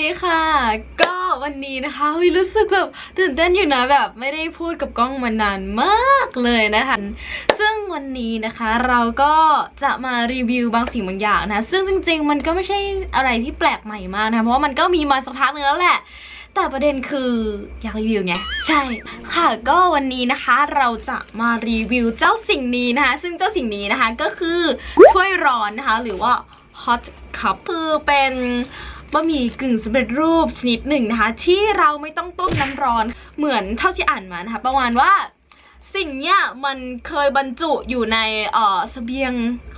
ดีค่ะ ก็วันนี้นะคะรู้สึกแบบตื่นเต้นอยู่นะแบบไม่ได้พูดกับกล้องมานานมากเลยนะคะ ซึ่งวันนี้นะคะเราก็จะมารีวิวบางสิ่งบางอย่างนะ ซึ่งจริง ๆ มันก็ไม่ใช่อะไรที่แปลกใหม่มากนะเพราะว่ามันก็มีมาสักพักหนึงแล้วแหละแต่ประเด็นคืออยากรีวิวไง ใช่ค่ะก็วันนี้นะคะเราจะมารีวิวเจ้าสิ่งนี้นะคะ ซึ่งเจ้าสิ่งนี้นะคะก็คือถ้วยร้อนนะคะ หรือว่า hot cup คือเป็น บะหมี่กึ่งสำเร็จรูปชนิดหนึ่งนะคะ ที่เราไม่ต้องต้มน้ำร้อนเหมือนเท่าที่อ่านมานะคะ ประมาณว่าสิ่งเนี้ยมันเคยบรรจุอยู่ในเอ่อเสบียง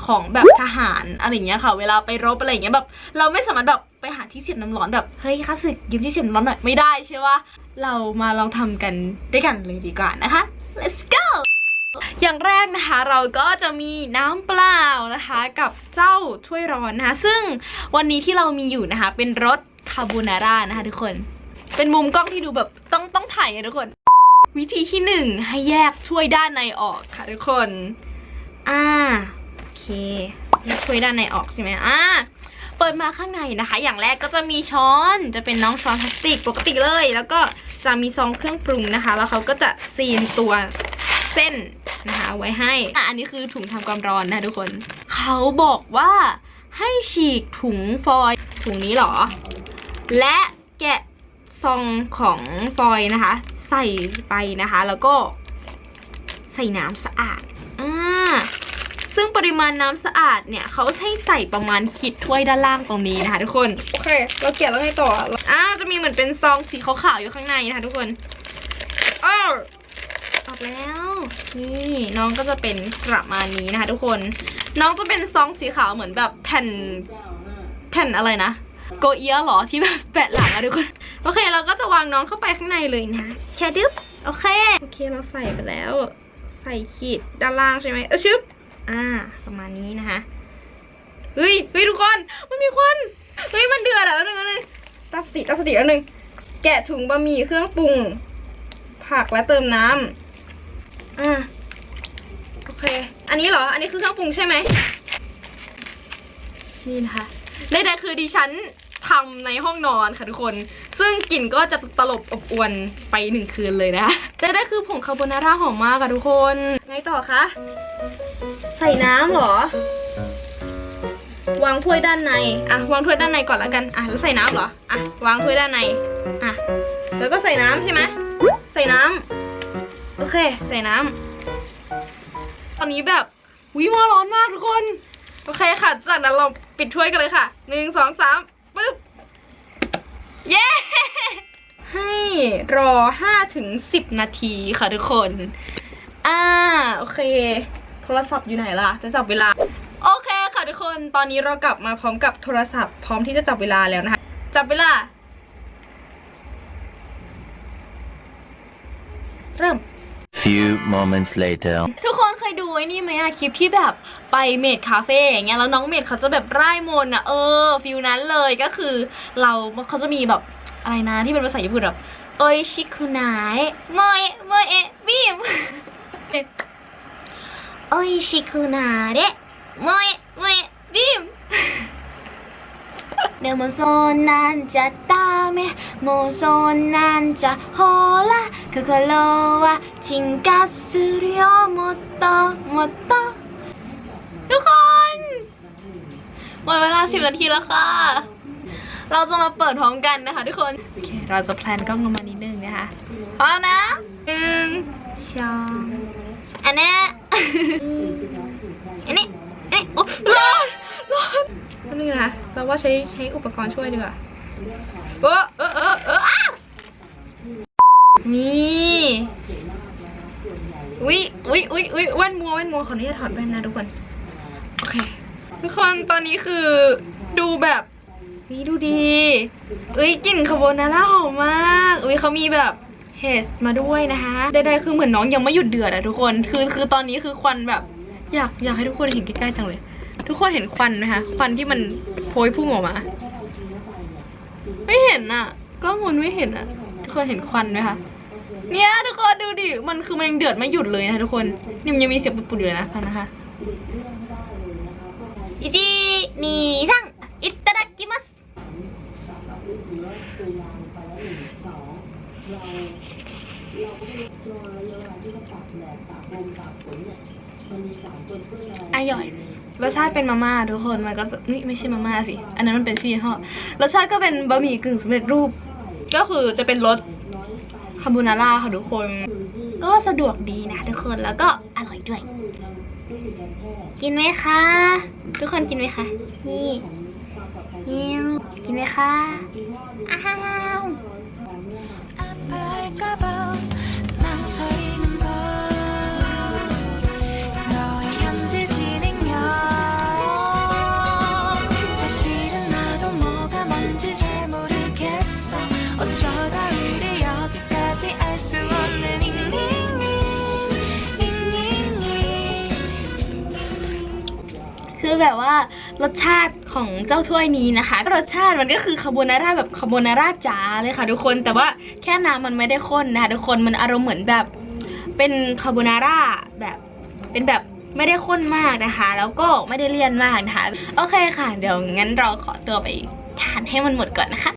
ของแบบทหารอะไรอย่างเงี้ยค่ะ เวลาไปรบอะไรอย่างเงี้ยแบบ เราไม่สามารถแบบไปหาที่เสียบน้ำร้อนแบบเฮ้ยข้าศึกยืมที่เสียบน้ำร้อนหน่อยไม่ได้ใช่ปะเรามาลองทำกันด้วยกันเลยดีกว่านะคะ let's go อย่างแรกนะคะเราก็จะมีน้ำเปล่านะคะ กับเจ้าถ้วยร้อนนะคะ ซึ่งวันนี้ที่เรามีอยู่นะคะ เป็นรสคาโบนาร่านะคะทุกคน เป็นมุมกล้องที่ดูแบบต้องต้องถ่ายอะทุกคน วิธีที่หนึ่งให้แยกถ้วยด้านในออกค่ะทุกคน อ่าโอเคแยกถ้วยด้านในออกใช่ไหมอ่าเปิดมาข้างในนะคะ อย่างแรกก็จะมีช้อน จะเป็นน้องช้อนพลาสติกปกติเลย แล้วก็จะมีซองเครื่องปรุงนะคะ แล้วเขาก็จะซีนตัวเส้น นะคะ ไว้ให้อะอันนี้คือถุงทำความร้อนนะทุกคน เขาบอกว่าให้ฉีกถุงฟอยล์ถุงนี้เหรอ และแกะซองของฟอยล์นะคะ ใส่ไปนะคะ แล้วก็ใส่น้ำสะอาดอ่าซึ่งปริมาณน้ำสะอาดเนี่ยเขาให้ใส่ประมาณขีดถ้วยด้านล่างตรงนี้นะคะทุกคน โอเค เราเกลี่ยแล้วไงต่อ อ้าว จะมีเหมือนเป็นซองสีขาวๆอยู่ข้างในนะคะทุกคนอ้าว ออกแล้ว นี่น้องก็จะเป็นประมาณนี้นะคะทุกคน น้องจะเป็นซองสีขาวเหมือนแบบแผ่นแผ่นอะไรนะโกเอียเหรอที่แบบแปะหลังอะทุกคน โอเคเราก็จะวางน้องเข้าไปข้างในเลยนะแชดึ๊บโอเค โอเคเราใส่ไปแล้ว ใส่ขีดด้านล่างใช่ไหมเออชึบอ่า ประมาณนี้นะคะเฮ้ยเฮ้ยทุกคนมันมีควันเฮ้ยมันเดือดแล้วนึงนึงตั้งสติตั้งสติแล้วนึงแกะถุงบะหมี่เครื่องปรุง ผักและเติมน้ำ อ่าโอเค อันนี้เหรอ อันนี้คือเครื่องปรุงใช่ไหม นี่นะคะใดๆคือดิฉันทำในห้องนอนค่ะทุกคน ซึ่งกลิ่นก็จะตลบอบอวนไปหนึ่งคืนเลยนะคะใดๆคือผงคาโบนาร่าหอมมากค่ะทุกคน ไงต่อคะ ใส่น้ำเหรอ วางถ้วยด้านใน อะ วางถ้วยด้านในก่อนแล้วกัน อะ แล้วใส่น้ำเหรอ อะ วางถ้วยด้านใน อะ แล้วก็ใส่น้ำใช่ไหม ใส่น้ำ โอเค ใส่น้ำตอนนี้แบบวิมาร้อนมากทุกคน โอเคค่ะ จากนั้นเราปิดถ้วยกันเลยค่ะหนึ่งสองสามปึ๊บ เย้ ให้รอห้าถึงสิบนาทีค่ะทุกคน อ่า โอเค โทรศัพท์อยู่ไหนล่ะ จะจับเวลา โอเคค่ะทุกคน ตอนนี้เรากลับมาพร้อมกับโทรศัพท์ พร้อมที่จะจับเวลาแล้วนะคะ จับเวลา เริ่ม Few moments later. ทุกคนเคยดูไอ้นี่ไหมอะคลิปที่แบบไปเมดคาเฟ่อย่างเงี้ยแล้วน้องเมดเขาจะแบบไร่ายมนอะเออฟิลนั้นเลยก็คือ เราเขาจะมีแบบอะไรนะที่เป็นภาษาญี่ปุ่นแบบโอยชิคุนายโมเอะโมเอบีมโอยชิคุนาเระโมเอะโม เอะบีม でもそんなんじゃダメもうそんなんじゃほら心は進化するよもっともっとทุกคนหมดเวลาสิบนาทีแล้วค่ะ เราจะมาเปิดพร้อมกันนะคะทุกคน โอเค เราจะแพลนกล้องลงมานิดนึงนะคะพร้อมนะหนึ่งสองอันนี้ อันนี้อันนี้โอ้ร้อนร้อนนิดนึงนะ เราว่าใช้ใช้อุปกรณ์ช่วยดีกว่าเออเออเออเอออ้นี่อุ้ยอุ้ยอุ้ยอุ้ยแว่นมัวแว่นมัวขออนุญาตถอดแว่นนะทุกคน โอเค ทุกคนตอนนี้คือดูแบบนี่ดูดีเอ้ยกลิ่นคาโบนาร่าหอมมากอุ้ยเขามีแบบเฮสมาด้วยนะคะใดๆคือเหมือนน้องยังไม่หยุดเดือดอะทุกคน คือคือตอนนี้คือควันแบบ อยากอยากให้ทุกคนเห็นใกล้ๆจังเลย ทุกคนเห็นควันไหมคะ ควันที่มันโพยพุ่งออกมา ไม่เห็นอะกล้องมันไม่เห็นอะทุกคนเห็นควันไหมคะเนี่ยทุกคนดูดิ มันคือมันยังเดือดไม่หยุดเลยนะทุกคน นี่มันยังมีเสียงปุดๆอยู่นะพังนะคะอิจิมีซังอิตาดากิมัสเราเรไม่ได้รอเวลที่เราตากแดดตากลมตากฝนเนี่ย อย รสชาติเป็นมาม่าทุกคน มันก็จะนี่ไม่ใช่มาม่าสิ อันนั้นมันเป็นชื่อยี่ห้อ รสชาติก็เป็นบะหมี่กึ่งสำเร็จรูป ก็คือจะเป็นรสคาโบนาร่าค่ะทุกคน ก็สะดวกดีนะทุกคน แล้วก็อร่อยด้วย กินไหมคะ ทุกคนกินไหมคะ นี่นี่กินไหมคะ อ้าว แบบว่ารสชาติของเจ้าถ้วยนี้นะคะ รสชาติมันก็คือคาโบนาร่าแบบคาโบนาร่าจ๋าเลยค่ะ ทุกคนแต่ว่าแค่น้ำมันไม่ได้ข้นนะคะทุกคนมันอารมณ์เหมือนแบบเป็นคาโบนาร่าแบบเป็นแบบไม่ได้ข้นมากนะคะ แล้วก็ไม่ได้เลี่ยนมากนะคะ โอเคค่ะ เดี๋ยวงั้นเราขอตัวไปทานให้มันหมดก่อนนะคะ